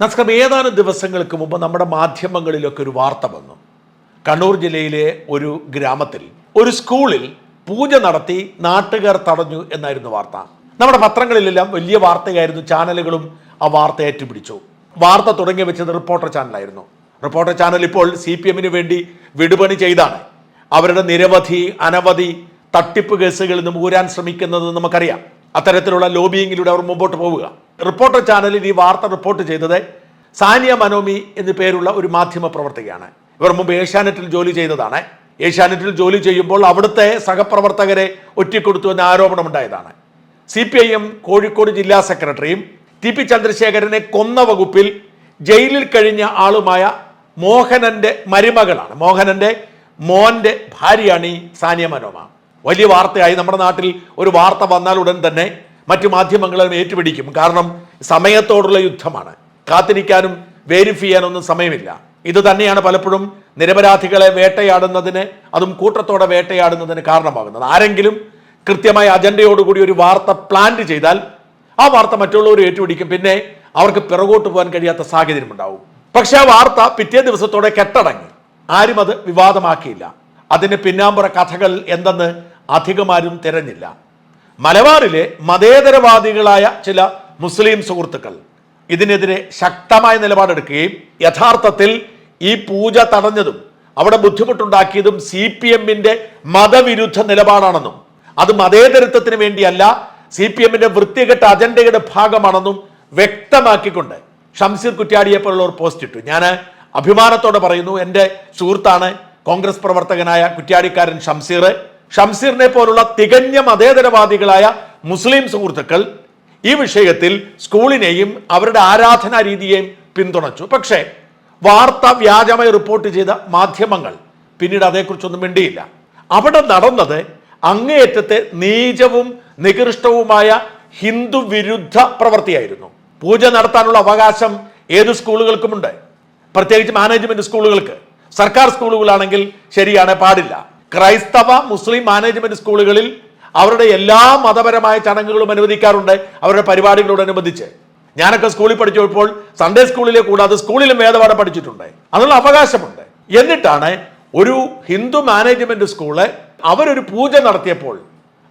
നമസ്കാരം ഏതാനും ദിവസങ്ങൾക്ക് മുമ്പ് നമ്മുടെ മാധ്യമങ്ങളിലൊക്കെ ഒരു വാർത്ത വന്നു. കണ്ണൂർ ജില്ലയിലെ ഒരു ഗ്രാമത്തിൽ ഒരു സ്കൂളിൽ പൂജ നടത്തി നാട്ടുകാർ തടഞ്ഞു എന്നായിരുന്നു വാർത്ത. നമ്മുടെ പത്രങ്ങളിലെല്ലാം വലിയ വാർത്തയായിരുന്നു ചാനലുകളും ആ വാർത്ത ഏറ്റുപിടിച്ചു. വാർത്ത തുടങ്ങി വെച്ചത് റിപ്പോർട്ടർ ചാനലായിരുന്നു. റിപ്പോർട്ടർ ചാനൽ ഇപ്പോൾ സി പി എമ്മിന് വേണ്ടി വിടുപണി ചെയ്താണ്. അവരുടെ നിരവധി അനവധി തട്ടിപ്പ് കേസുകളിൽ നിന്ന് ഊരാൻ ശ്രമിക്കുന്നത് നമുക്കറിയാം. അത്തരത്തിലുള്ള ലോബിയിങ്ങിലൂടെ അവർ മുമ്പോട്ട് പോവുക. റിപ്പോർട്ടർ ചാനലിൽ ഈ വാർത്ത റിപ്പോർട്ട് ചെയ്തത് സാനിയ മനോമി എന്നു പേരുള്ള ഒരു മാധ്യമ പ്രവർത്തകയാണ്. ഇവർ മുമ്പ് ഏഷ്യാനെറ്റിൽ ജോലി ചെയ്തതാണ്. ഏഷ്യാനെറ്റിൽ ജോലി ചെയ്യുമ്പോൾ അവിടുത്തെ സഹപ്രവർത്തകരെ ഒറ്റിക്കൊടുത്തു എന്ന ആരോപണമുണ്ടായതാണ്. C P I M Kozhikode ജില്ലാ സെക്രട്ടറിയും ടി പി ചന്ദ്രശേഖരനെ കൊന്ന വകുപ്പിൽ ജയിലിൽ കഴിഞ്ഞ ആളുമായ മോഹനന്റെ മരുമകളാണ്. മോഹനന്റെ മോന്റെ ഭാര്യയാണ് ഈ സാനിയ മനോമ. വലിയ വാർത്തയായി നമ്മുടെ നാട്ടിൽ ഒരു വാർത്ത വന്നാൽ ഉടൻ തന്നെ മറ്റു മാധ്യമങ്ങളും ഏറ്റുപിടിക്കും. കാരണം സമയത്തോടുള്ള യുദ്ധമാണ്. കാത്തിരിക്കാനും വേരിഫൈ ചെയ്യാനൊന്നും സമയമില്ല. ഇത് തന്നെയാണ് പലപ്പോഴും നിരപരാധികളെ വേട്ടയാടുന്നതിന് അതും കൂട്ടത്തോടെ വേട്ടയാടുന്നതിന് കാരണമാകുന്നത്. ആരെങ്കിലും കൃത്യമായ അജണ്ടയോടുകൂടി ഒരു വാർത്ത പ്ലാന്റ് ചെയ്താൽ ആ വാർത്ത മറ്റുള്ളവർ ഏറ്റുപിടിക്കും. പിന്നെ അവർക്ക് പിറകോട്ട് പോകാൻ കഴിയാത്ത സാഹചര്യം ഉണ്ടാവും. പക്ഷെ ആ വാർത്ത പിറ്റേ ദിവസത്തോടെ കെട്ടടങ്ങി. ആരും അത് വിവാദമാക്കിയില്ല. അതിന് പിന്നാമ്പുറ കഥകൾ എന്തെന്ന് അധികമാരും തിരഞ്ഞില്ല. മലബാറിലെ മതേതരവാദികളായ ചില മുസ്ലിം സുഹൃത്തുക്കൾ ഇതിനെതിരെ ശക്തമായ നിലപാടെടുക്കുകയും യഥാർത്ഥത്തിൽ ഈ പൂജ തടഞ്ഞതും അവിടെ ബുദ്ധിമുട്ടുണ്ടാക്കിയതും സി പി എമ്മിന്റെ മതവിരുദ്ധ നിലപാടാണെന്നും അത് മതേതരത്വത്തിന് വേണ്ടിയല്ല സി പി എമ്മിന്റെ വൃത്തികെട്ട അജണ്ടയുടെ ഭാഗമാണെന്നും വ്യക്തമാക്കിക്കൊണ്ട് ഷംസീർ കുറ്റ്യാടിയെ പോലുള്ളവർ പോസ്റ്റ് ഇട്ടു ഞാൻ അഭിമാനത്തോടെ പറയുന്നു എന്റെ സുഹൃത്താണ് കോൺഗ്രസ് പ്രവർത്തകനായ കുറ്റ്യാടിക്കാരൻ ഷംസീർ. ഷംസീറിനെ പോലുള്ള തികഞ്ഞ മതേതരവാദികളായ മുസ്ലിം സുഹൃത്തുക്കൾ ഈ വിഷയത്തിൽ സ്കൂളിനെയും അവരുടെ ആരാധനാ രീതിയെയും പിന്തുണച്ചു. പക്ഷേ വാർത്ത വ്യാജമായി റിപ്പോർട്ട് ചെയ്ത മാധ്യമങ്ങൾ പിന്നീട് അതേക്കുറിച്ചൊന്നും മിണ്ടിയില്ല. അവിടെ നടന്നത് അങ്ങേയറ്റത്തെ നീചവും നികൃഷ്ടവുമായ ഹിന്ദു വിരുദ്ധ പ്രവൃത്തിയായിരുന്നു. പൂജ നടത്താനുള്ള അവകാശം ഏത് സ്കൂളുകൾക്കുമുണ്ട്? പ്രത്യേകിച്ച് മാനേജ്മെന്റ് സ്കൂളുകൾക്ക്. സർക്കാർ സ്കൂളുകളാണെങ്കിൽ ശരിയാണ് പാടില്ല. ക്രൈസ്തവ മുസ്ലിം മാനേജ്മെന്റ് സ്കൂളുകളിൽ അവരുടെ എല്ലാ മതപരമായ ചടങ്ങുകളും അനുവദിക്കാറുണ്ട് അവരുടെ പരിപാടികളോടനുബന്ധിച്ച് ഞാനൊക്കെ സ്കൂളിൽ പഠിച്ചപ്പോൾ സൺഡേ സ്കൂളിലെ കൂടാതെ സ്കൂളിലും വേദപാഠം പഠിച്ചിട്ടുണ്ട്. അതിനുള്ള അവകാശമുണ്ട്. എന്നിട്ടാണ് ഒരു ഹിന്ദു മാനേജ്മെന്റ് സ്കൂൾ അവരൊരു പൂജ നടത്തിയപ്പോൾ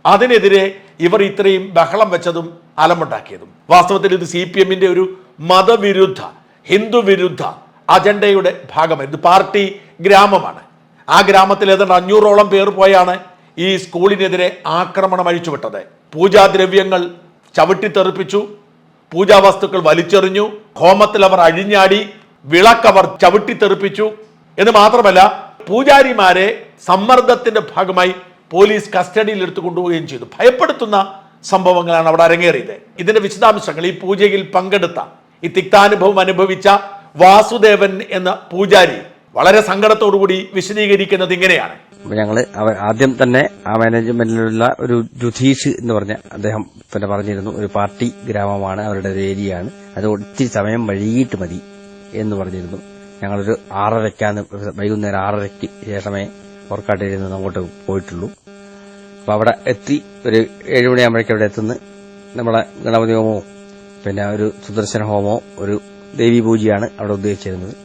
അതിനെതിരെ ഇവർ ഇത്രയും ബഹളം വെച്ചതും അലമുണ്ടാക്കിയതും വാസ്തവത്തിൽ ഇത് സി പി എമ്മിന്റെ ഒരു മതവിരുദ്ധ ഹിന്ദു വിരുദ്ധ അജണ്ടയുടെ ഭാഗമായിരുന്നു പാർട്ടി ഗ്രാമമാണ്. ആ ഗ്രാമത്തിൽ ഏതാണ്ട് അഞ്ഞൂറോളം പേർ പോയാണ് ഈ സ്കൂളിനെതിരെ ആക്രമണം അഴിച്ചുവിട്ടത്. പൂജാദ്രവ്യങ്ങൾ ചവിട്ടിത്തെറിപ്പിച്ചു പൂജാവസ്തുക്കൾ വലിച്ചെറിഞ്ഞു. ഹോമത്തിൽ അവർ അഴിഞ്ഞാടി വിളക്കവർ ചവിട്ടിത്തെറിപ്പിച്ചു എന്ന് മാത്രമല്ല പൂജാരിമാരെ സമ്മർദ്ദത്തിന്റെ ഭാഗമായി പോലീസ് കസ്റ്റഡിയിൽ എടുത്തു കൊണ്ടുപോവുകയും ചെയ്തു. ഭയപ്പെടുത്തുന്ന സംഭവങ്ങളാണ് അവിടെ അരങ്ങേറിയത്. ഇതിന്റെ വിശദാംശങ്ങൾ ഈ പൂജയിൽ പങ്കെടുത്ത ഈ തിക്താനുഭവം അനുഭവിച്ച വാസുദേവൻ എന്ന പൂജാരി വളരെ സങ്കടത്തോടുകൂടി വിശദീകരിക്കുന്നത് ഇങ്ങനെയാണ്. ഞങ്ങൾ ആദ്യം തന്നെ ആ മാനേജ്മെന്റിലുള്ള ഒരു ജുധീഷ് എന്ന് പറഞ്ഞ അദ്ദേഹം പിന്നെ പറഞ്ഞിരുന്നു ഒരു പാർട്ടി ഗ്രാമമാണ് അവരുടെ ഒരു ഏരിയയാണ്. അത് ഒത്തിരി സമയം വഴിയിട്ട് മതി എന്ന് പറഞ്ഞിരുന്നു. ഞങ്ങളൊരു ആറരയ്ക്കാന്ന് വൈകുന്നേരം ആറരയ്ക്ക് ശേഷമേ ഓർക്കാട്ടിൽ നിന്ന് അങ്ങോട്ട് പോയിട്ടുള്ളൂ. അപ്പൊ അവിടെ എത്തി ഒരു ഏഴുമണിയാകുമ്പോഴേക്കും അവിടെ എത്തുന്ന. നമ്മളെ ഗണപതി ഹോമവും പിന്നെ ഒരു സുദർശന ഹോമോ ഒരു ദേവി പൂജയാണ് അവിടെ ഉദ്ദേശിച്ചിരുന്നത്.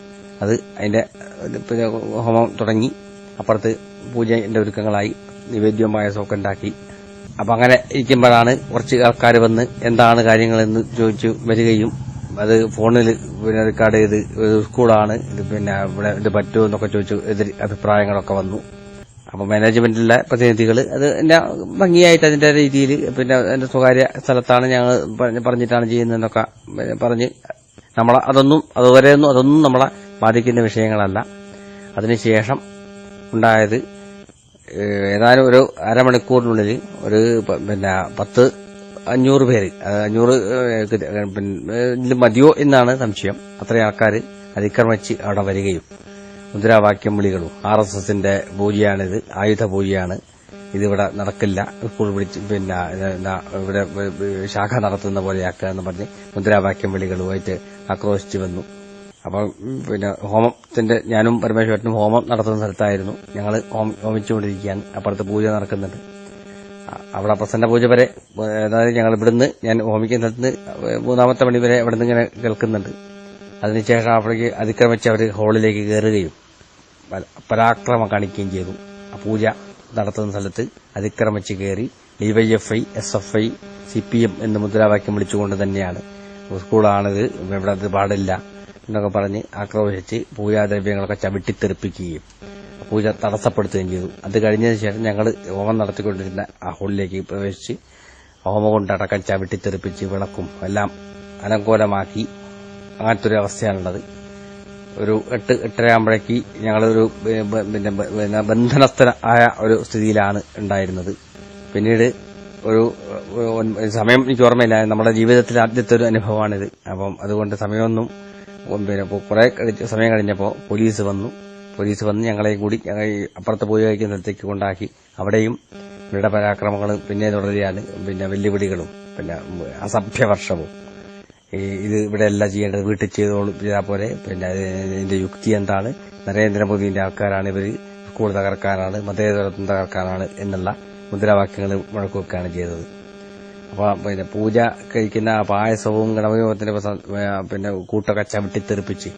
അത് അതിന്റെ ഹോമം തുടങ്ങി. അപ്പുറത്ത് പൂജയുടെ ഒരുക്കങ്ങളായി നിവേദ്യവും പായസമൊക്കെ ഉണ്ടാക്കി. അപ്പൊ അങ്ങനെ ഇരിക്കുമ്പോഴാണ് കുറച്ച് ആൾക്കാർ വന്ന് എന്താണ് കാര്യങ്ങളെന്ന് ചോദിച്ചു വരികയും അത് ഫോണിൽ പിന്നെ റെക്കോർഡ് ചെയ്ത് സ്കൂളാണ് ഇത് പിന്നെ ഇവിടെ ഇത് പറ്റുമോ എന്നൊക്കെ ചോദിച്ചു എതിർ അഭിപ്രായങ്ങളൊക്കെ വന്നു. അപ്പൊ മാനേജ്മെന്റിലെ പ്രതിനിധികൾ അത് എന്നെ ഭംഗിയായിട്ട് അതിന്റെ രീതിയിൽ പിന്നെ എന്റെ സ്വകാര്യ സ്ഥലത്താണ് ഞങ്ങൾ പറഞ്ഞിട്ടാണ് ചെയ്യുന്നതെന്നൊക്കെ പറഞ്ഞ് നമ്മളെ അതൊന്നും അതുവരെയൊന്നും അതൊന്നും നമ്മളെ ബാധിക്കുന്ന വിഷയങ്ങളല്ല. അതിനുശേഷം ഉണ്ടായത് ഏതാനും ഒരു അരമണിക്കൂറിനുള്ളിൽ ഒരു പിന്നെ പത്ത് അഞ്ഞൂറ് പേര് അഞ്ഞൂറ് മതിയോ എന്നാണ് സംശയം. അത്രയും ആൾക്കാർ അതിക്രമിച്ച് അവിടെ വരികയും മുദ്രാവാക്യം വിളികളും ആർ എസ് എസിന്റെ പൂജയാണിത് ആയുധ പൂജയാണ്. ഇതിവിടെ നടക്കില്ല. സ്കൂൾ വിളിച്ച് പിന്നെ ഇവിടെ ശാഖ നടത്തുന്ന പോലെയാക്കുക എന്ന് പറഞ്ഞ് മുദ്രാവാക്യം വിളികളുമായിട്ട് ആക്രോശിച്ചു വന്നു. അപ്പം ഉം, പിന്നെ ഹോമത്തിന്റെ ഞാനും പരമേശ്വരനും ഹോമം നടത്തുന്ന സ്ഥലത്തായിരുന്നു. ഞങ്ങൾ ഹോമിച്ചുകൊണ്ടിരിക്കുകയാണ്. അപ്പുറത്ത് പൂജ നടക്കുന്നുണ്ട്. അവിടെ പ്രസന്ന പൂജ വരെ അതായത് ഞങ്ങൾ ഇവിടുന്ന് ഞാൻ ഹോമിക്കുന്ന സ്ഥലത്ത് മൂന്നാമത്തെ മണി വരെ ഇവിടുന്ന് ഇങ്ങനെ കേൾക്കുന്നുണ്ട്. അതിനുശേഷം അവിടേക്ക് അതിക്രമിച്ച് അവർ ഹോളിലേക്ക് കയറുകയും പരാക്രമം കാണിക്കുകയും ചെയ്തു. പൂജ നടത്തുന്ന സ്ഥലത്ത് അതിക്രമിച്ച് കയറി DYFI S F I C P M എന്ന് മുദ്രാവാക്യം വിളിച്ചുകൊണ്ട് തന്നെയാണ്. സ്കൂളാണിത് ഇവിടെ അത് പാടില്ല. എന്നൊക്കെ പറഞ്ഞ് ആക്രോശിച്ച് പൂജാദ്രവ്യങ്ങളൊക്കെ ചവിട്ടിത്തെറിപ്പിക്കുകയും പൂജ തടസ്സപ്പെടുത്തുകയും ചെയ്തു. അത് കഴിഞ്ഞതിന് ശേഷം ഞങ്ങൾ ഹോമം നടത്തിക്കൊണ്ടിരുന്ന ആ ഹോളിലേക്ക് പ്രവേശിച്ച് ഹോമം കൊണ്ടടക്കം ചവിട്ടിത്തെറിപ്പിച്ച് വിളക്കും എല്ലാം അലങ്കോലമാക്കി. അങ്ങനത്തെ ഒരു അവസ്ഥയാണുള്ളത്. ഒരു എട്ട് എട്ടരയാകുമ്പോഴേക്ക് ഞങ്ങളൊരു പിന്നെ ബന്ധനസ്ഥ ആയ ഒരു സ്ഥിതിയിലാണ് ഉണ്ടായിരുന്നത്. പിന്നീട് ഒരു സമയം എനിക്ക് ഓർമ്മയില്ല. നമ്മുടെ ജീവിതത്തിലെ ആദ്യത്തെ ഒരു അനുഭവമാണിത്. അപ്പം അതുകൊണ്ട് സമയമൊന്നും പിന്നെ കുറെ സമയം കഴിഞ്ഞപ്പോൾ പോലീസ് വന്നു. പോലീസ് വന്ന് ഞങ്ങളെയും കൂടി ഞങ്ങൾ അപ്പുറത്ത് പോയി കഴിക്കുന്ന സ്ഥലത്തേക്ക് കൊണ്ടാക്കി. അവിടെയും ഇവരുടെ പരാക്രമങ്ങളും പിന്നെ തുടരുകയാണ്. പിന്നെ വെല്ലുവിളികളും പിന്നെ അസഭ്യവർഷവും ഇത് ഇവിടെ എല്ലാം ചെയ്യേണ്ടത്. വീട്ടിൽ ചെയ്തോളും ചെയ്താൽ പോലെ പിന്നെ ഇതിന്റെ യുക്തി എന്താണ്? നരേന്ദ്രമോദിന്റെ ആൾക്കാരാണ് ഇവർ സ്കൂൾ തകർക്കാനാണ് മതേതരത്വം തകർക്കാനാണ് എന്നുള്ള മുദ്രാവാക്യങ്ങൾ മുഴക്കുകയാണ് ചെയ്തത്. പിന്നെ പൂജ കഴിക്കുന്ന പായസവും ഏ, പിന്നെ കൂട്ടൊക്കെ ചവിട്ടിത്തെറിപ്പിച്ച്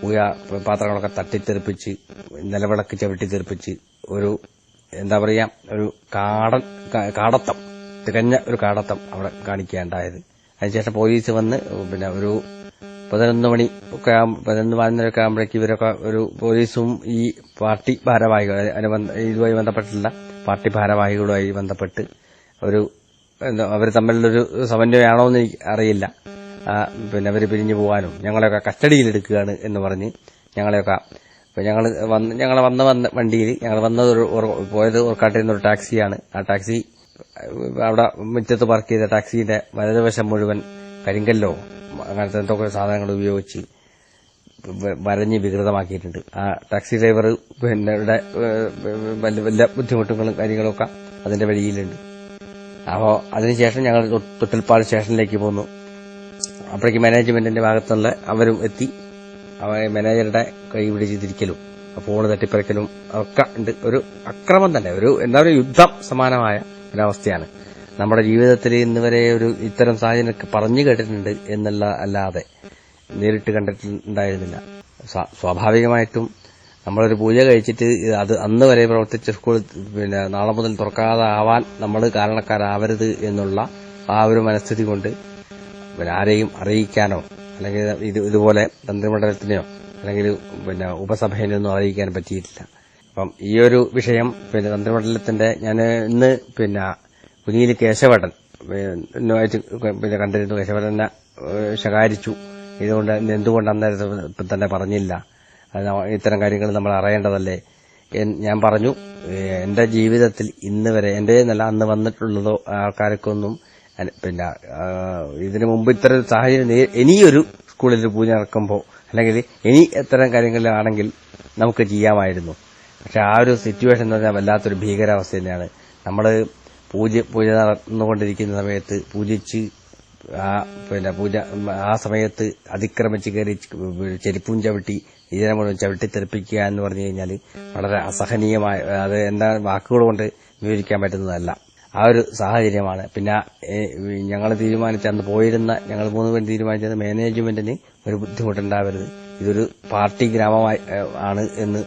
പൂജ പാത്രങ്ങളൊക്കെ തട്ടിത്തെറിപ്പിച്ച് നിലവിളക്ക് ചവിട്ടിത്തെറിപ്പിച്ച് ഒരു എന്താ പറയാ ഒരു കാടൻ കാടത്തം തികഞ്ഞ ഒരു കാടത്തം അവിടെ കാണിക്കുകയുണ്ടായത് അതിനുശേഷം പോലീസ് വന്ന് പിന്നെ ഒരു പതിനൊന്ന് മണി ഒക്കെ പതിനൊന്ന് പതിനൊന്നരയൊക്കെ ആകുമ്പോഴേക്ക് ഇവരൊക്കെ ഒരു പോലീസും ഈ പാർട്ടി ഭാരവാഹികൾ ഇതുമായി ബന്ധപ്പെട്ടുള്ള പാർട്ടി ഭാരവാഹികളുമായി ബന്ധപ്പെട്ട് ഒരു എന്താ അവർ തമ്മിലുള്ളൊരു സമന്വയമാണോ എന്ന് അറിയില്ല. പിന്നെ അവർ പിരിഞ്ഞു പോകാനും ഞങ്ങളെയൊക്കെ കസ്റ്റഡിയിലെടുക്കുകയാണ് എന്ന് പറഞ്ഞ് ഞങ്ങളെയൊക്കെ അപ്പം ഞങ്ങൾ വന്ന് ഞങ്ങൾ വന്ന വന്ന വണ്ടിയിൽ ഞങ്ങൾ വന്നത് ഒരു പോയത് ഓർക്കാട്ടിൽ നിന്നൊരു ടാക്സിയാണ്. ആ ടാക്സി അവിടെ മുറ്റത്ത് പാർക്ക് ചെയ്ത ടാക്സിയുടെ വലതുവശം മുഴുവൻ കരിങ്കല്ലോ അങ്ങനത്തെ എന്തൊക്കെ സാധനങ്ങൾ ഉപയോഗിച്ച് വരഞ്ഞ് വികൃതമാക്കിയിട്ടുണ്ട്. ആ ടാക്സി ഡ്രൈവർ പിന്നെ ഇവിടെ വലിയ വലിയ ബുദ്ധിമുട്ടുകളും കാര്യങ്ങളൊക്കെ അതിന്റെ വഴിയിലുണ്ട്. അപ്പോൾ അതിനുശേഷം ഞങ്ങൾ തൊട്ടിൽപ്പാട് സ്റ്റേഷനിലേക്ക് പോന്നു. അപ്പോഴേക്ക് മാനേജ്മെന്റിന്റെ ഭാഗത്തുള്ള അവരും എത്തി. അവ മാനേജറുടെ കൈ പിടിച്ച് തിരിക്കലും ഫോണ് തട്ടിപ്പറിക്കലും ഒക്കെ ഉണ്ട്. ഒരു അക്രമം തന്നെ ഒരു എന്താ പറയുക യുദ്ധം സമാനമായ ഒരവസ്ഥയാണ്. നമ്മുടെ ജീവിതത്തിൽ ഇന്ന് വരെ ഒരു ഇത്തരം സാഹചര്യം പറഞ്ഞു കേട്ടിട്ടുണ്ട് എന്നുള്ള അല്ലാതെ നേരിട്ട് കണ്ടിട്ടുണ്ടായിരുന്നില്ല. സ്വാഭാവികമായിട്ടും നമ്മളൊരു പൂജ കഴിച്ചിട്ട് അത് അന്ന് വരെ പ്രവർത്തിച്ച സ്കൂൾ പിന്നെ നാളെ മുതൽ തുറക്കാതെ ആവാൻ നമ്മൾ കാരണക്കാരാവരുത് എന്നുള്ള ആ ഒരു മനസ്ഥിതി കൊണ്ട് പിന്നെ ആരെയും അറിയിക്കാനോ അല്ലെങ്കിൽ ഇത് ഇതുപോലെ തന്ത്രിമണ്ഡലത്തിനെയോ അല്ലെങ്കിൽ പിന്നെ ഉപസഭേനെയൊന്നും അറിയിക്കാൻ പറ്റിയിട്ടില്ല. അപ്പം ഈ ഒരു വിഷയം പിന്നെ തന്ത്രിമണ്ഡലത്തിന്റെ ഞാൻ ഇന്ന് പിന്നെ കുനിയിൽ കേശവടൻ പിന്നെ കണ്ടിരുന്നു. കേശവടനെ ശകാരിച്ചു. ഇതുകൊണ്ട് എന്തുകൊണ്ട് തന്നെ പറഞ്ഞില്ല. ഇത്തരം കാര്യങ്ങൾ നമ്മൾ അറിയേണ്ടതല്ലേ? ഞാൻ പറഞ്ഞു എന്റെ ജീവിതത്തിൽ ഇന്ന് വരെ എന്റെ നല്ല അന്ന് വന്നിട്ടുള്ളതോ ആൾക്കാർക്കൊന്നും പിന്നെ ഇതിനു മുമ്പ് ഇത്തരം സാഹചര്യം ഇനിയൊരു സ്കൂളിൽ പൂജ നടക്കുമ്പോൾ അല്ലെങ്കിൽ ഇനി ഇത്തരം കാര്യങ്ങളിലാണെങ്കിൽ നമുക്ക് ചെയ്യാമായിരുന്നു. പക്ഷെ ആ ഒരു സിറ്റുവേഷൻ എന്ന് പറഞ്ഞാൽ വല്ലാത്തൊരു ഭീകരാവസ്ഥ തന്നെയാണ്. നമ്മൾ പൂജ പൂജ നടന്നുകൊണ്ടിരിക്കുന്ന സമയത്ത് പൂജിച്ച് ആ പിന്നെ പൂജ ആ സമയത്ത് അതിക്രമിച്ച് കയറി ചെരുപ്പും ചവിട്ടി ഇതിനെ മുഴുവൻ ചവിട്ടി തെറിപ്പിക്കുക എന്ന് പറഞ്ഞു കഴിഞ്ഞാൽ വളരെ അസഹനീയമായ അത് എന്താ വാക്കുകൾ കൊണ്ട് വിവരിക്കാൻ പറ്റുന്നതല്ല. ആ ഒരു സാഹചര്യമാണ്. പിന്നെ ഞങ്ങൾ തീരുമാനിച്ച അന്ന് പോയിരുന്ന ഞങ്ങൾ മൂന്ന് പേര് തീരുമാനിച്ചത് മാനേജ്മെന്റിന് ഒരു ബുദ്ധിമുട്ടുണ്ടാവരുത്. ഇതൊരു പാർട്ടി ഗ്രാമമായി ആണ് എന്ന്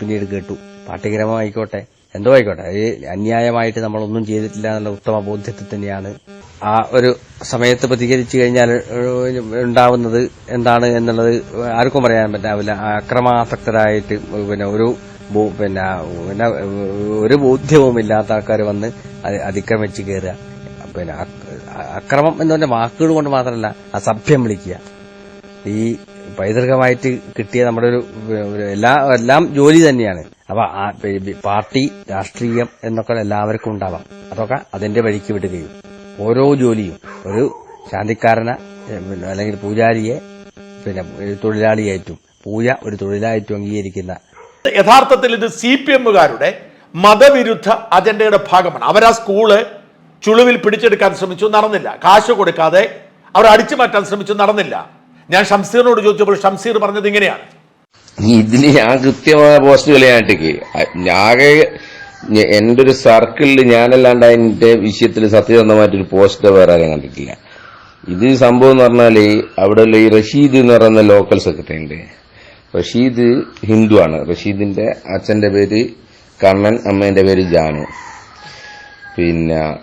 പിന്നീട് കേട്ടു. പാർട്ടി ഗ്രാമമായിക്കോട്ടെ എന്തോ ആയിക്കോട്ടെ. അത് അന്യായമായിട്ട് നമ്മളൊന്നും ചെയ്തിട്ടില്ല എന്നുള്ള ഉത്തമ ബോധ്യത്തിൽ തന്നെയാണ് ആ ഒരു സമയത്ത് പ്രതികരിച്ചു കഴിഞ്ഞാൽ ഉണ്ടാവുന്നത് എന്താണ് എന്നുള്ളത് ആർക്കും പറയാൻ പറ്റാവില്ല. അക്രമാസക്തരായിട്ട് പിന്നെ ഒരു പിന്നെ പിന്നെ ഒരു ബോധ്യവും ഇല്ലാത്ത ആൾക്കാർ വന്ന് അതിക്രമിച്ചു കയറുക പിന്നെ അക്രമം എന്ന് പറഞ്ഞ വാക്കുകൾ കൊണ്ട് മാത്രമല്ല അസഭ്യം വിളിക്കുക. ഈ പൈതൃകമായിട്ട് കിട്ടിയ നമ്മുടെ ഒരു എല്ലാ എല്ലാം ജോലി തന്നെയാണ്. അപ്പൊ പാർട്ടി രാഷ്ട്രീയം എന്നൊക്കെ എല്ലാവർക്കും ഉണ്ടാവാം. അതൊക്കെ അതിന്റെ വഴിക്ക് വിടുകയും ഓരോ ജോലിയും ഒരു ശാന്തിക്കാരനെ അല്ലെങ്കിൽ പൂജാരിയെ പിന്നെ തൊഴിലാളിയായിട്ടും പൂജ ഒരു തൊഴിലായിട്ടും അംഗീകരിക്കുന്ന യഥാർത്ഥത്തിൽ ഇത് സി പി എമ്മുകാരുടെ മതവിരുദ്ധ അജണ്ടയുടെ ഭാഗമാണ്. അവരാ സ്കൂൾ ചുളുവിൽ പിടിച്ചെടുക്കാൻ ശ്രമിച്ചു നടന്നില്ല. കാശ് കൊടുക്കാതെ അവർ അടിച്ചു മാറ്റാൻ ശ്രമിച്ചു നടന്നില്ല. ഞാൻ ഷംസീറിനോട് ചോദിച്ചപ്പോൾ ഷംസീർ പറഞ്ഞത് ഇങ്ങനെയാണ്. ഇതിന് ഞാൻ കൃത്യമായ പോസ്റ്റ് കളിയായിട്ടേക്ക്. ഞാകെ എന്റെ ഒരു സർക്കിളിൽ ഞാനല്ലാണ്ട് അതിന്റെ വിഷയത്തിൽ സത്യസന്ധമായിട്ടൊരു പോസ്റ്റ് വേറെ ആരും കണ്ടിട്ടില്ല. ഇത് സംഭവം എന്ന് പറഞ്ഞാൽ അവിടെ ഉള്ള ഈ റഷീദ് എന്ന് പറയുന്ന ലോക്കൽ സെക്രട്ടറി ഉണ്ട്. റഷീദ് ഹിന്ദു ആണ്. റഷീദിന്റെ അച്ഛന്റെ പേര് കണ്ണൻ അമ്മേന്റെ പേര് ജാനു. പിന്നെ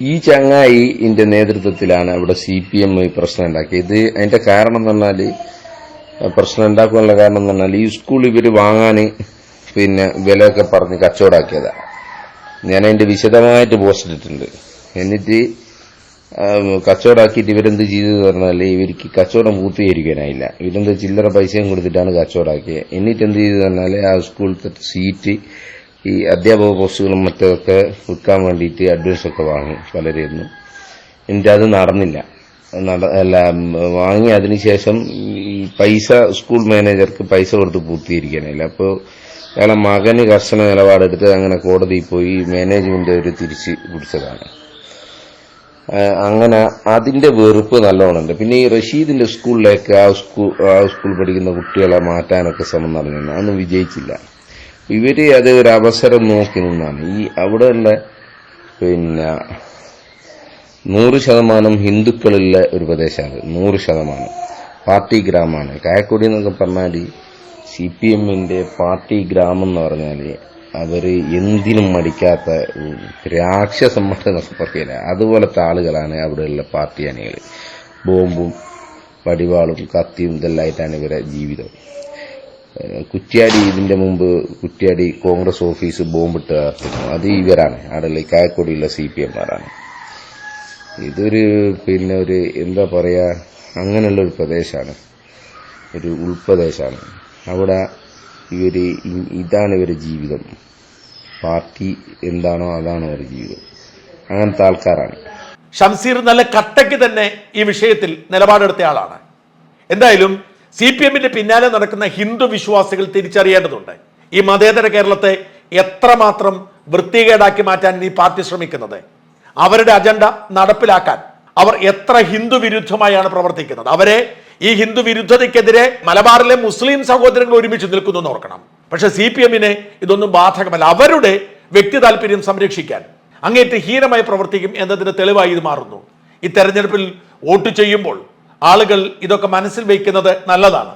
ഈ ചങ്ങായി ഇന്റെ നേതൃത്വത്തിലാണ് അവിടെ സി പി എം പ്രശ്നം ഉണ്ടാക്കിയത്. അതിന്റെ കാരണം എന്ന് പറഞ്ഞാൽ പ്രശ്നം ഉണ്ടാക്കാനുള്ള കാരണം എന്ന് പറഞ്ഞാൽ ഈ സ്കൂൾ ഇവർ വാങ്ങാൻ പിന്നെ വിലയൊക്കെ പറഞ്ഞ് കച്ചവടാക്കിയതാണ് ഞാൻ അതിന്റെ വിശദമായിട്ട് പോസ്റ്റ് ഇട്ടിട്ടുണ്ട്. എന്നിട്ട് കച്ചവടാക്കിയിട്ട് ഇവരെന്ത് ചെയ്തു പറഞ്ഞാൽ ഇവർക്ക് കച്ചവടം പൂർത്തീകരിക്കാനായില്ല. ഇവരെന്ത് ചില്ലറ പൈസയും കൊടുത്തിട്ടാണ് കച്ചവടാക്കിയത് എന്നിട്ട് എന്ത് ചെയ്തു പറഞ്ഞാൽ ആ സ്കൂളിലത്തെ സീറ്റ് ഈ അധ്യാപക പോസ്റ്റുകളും മറ്റൊക്കെ വിൽക്കാൻ വേണ്ടിയിട്ട് അഡ്വാൻസ് ഒക്കെ വാങ്ങി പലരെയൊന്നും എന്നിട്ട് അത് നടന്നില്ല. വാങ്ങി അതിനുശേഷം ഈ പൈസ സ്കൂൾ മാനേജർക്ക് പൈസ കൊടുത്ത് പൂർത്തീകരിക്കാനില്ല അപ്പോൾ അയാളെ മകന് കർശന നിലപാടെടുത്ത് അങ്ങനെ കോടതിയിൽ പോയി മാനേജ്മെന്റ് അവർ തിരിച്ച് പിടിച്ചതാണ്. അങ്ങനെ അതിന്റെ വെറുപ്പ് നല്ലോണമുണ്ട്. പിന്നെ ഈ റഷീദിന്റെ സ്കൂളിലേക്ക് ആ സ്കൂൾ ആ സ്കൂൾ പഠിക്കുന്ന കുട്ടികളെ മാറ്റാനൊക്കെ ശ്രമം നടന്നു അതൊന്നും വിജയിച്ചില്ല. ഇവർ അത് ഒരു അവസരം നോക്കി നിന്നാണ്. ഈ അവിടെയുള്ള പിന്നെ നൂറ് ശതമാനം ഹിന്ദുക്കളുള്ള ഒരു പ്രദേശമാണ്. നൂറ് ശതമാനം. പാർട്ടി ഗ്രാമമാണ്. കായക്കൊടി എന്നൊക്കെ പറഞ്ഞാൽ സി പി എമ്മിന്റെ പാർട്ടി ഗ്രാമം എന്ന് പറഞ്ഞാൽ അവർ എന്തിനും മടിക്കാത്ത എന്നൊക്കെ പറയില്ല അതുപോലത്തെ ആളുകളാണ് അവിടെയുള്ള പാർട്ടി അണികൾ ബോംബും വടിവാളും കത്തിയും ഇതെല്ലായിട്ടാണ് ഇവരെ ജീവിതം. കുറ്റ്യാടി ഇതിന്റെ മുമ്പ് കുറ്റ്യാടി കോൺഗ്രസ് ഓഫീസ് ബോംബിട്ട് തകർത്തിരുന്നു അത് ഇവരാണ്. ഈ കായക്കൊടിയുള്ള സി പി എംമാരാണ് ഇതൊരു പിന്നെ ഒരു എന്താ പറയുക അങ്ങനെയുള്ള ഒരു പ്രദേശമാണ് ഒരു ഉൾപ്രദേശമാണ് അവിടെ ഈ ഇ- ഇതാണ് ഇവരുടെ ജീവിതം. പാർട്ടി എന്താണോ അതാണോ അവരുടെ ജീവിതം. അങ്ങനത്തെ ആൾക്കാരാണ്. ഷംസീർ നല്ല കട്ടയ്ക്ക് തന്നെ ഈ വിഷയത്തിൽ നിലപാടെടുത്ത ആളാണ്. എന്തായാലും സി പി എമ്മിന്റെ പിന്നാലെ നടക്കുന്ന ഹിന്ദു വിശ്വാസികൾ തിരിച്ചറിയേണ്ടതുണ്ട്. ഈ മതേതര കേരളത്തെ എത്രമാത്രം വൃത്തികേടാക്കി മാറ്റാൻ ഈ പാർട്ടി ശ്രമിക്കുന്നത്? അവരുടെ അജണ്ട നടപ്പിലാക്കാൻ അവർ എത്ര ഹിന്ദു വിരുദ്ധമായാണ് പ്രവർത്തിക്കുന്നത്. അവരെ ഈ ഹിന്ദു വിരുദ്ധതയ്ക്കെതിരെ മലബാറിലെ മുസ്ലിം സഹോദരങ്ങൾ ഒരുമിച്ച് നിൽക്കുന്നു എന്ന് ഓർക്കണം. പക്ഷെ സി പി എമ്മിന് ഇതൊന്നും ബാധകമല്ല. അവരുടെ വ്യക്തി താല്പര്യം സംരക്ഷിക്കാൻ അങ്ങേറ്റ് ഹീനമായി പ്രവർത്തിക്കും എന്നതിന് തെളിവായി ഇത് മാറുന്നു. ഈ തെരഞ്ഞെടുപ്പിൽ വോട്ട് ചെയ്യുമ്പോൾ ആളുകൾ ഇതൊക്കെ മനസ്സിൽ വയ്ക്കുന്നത് നല്ലതാണ്.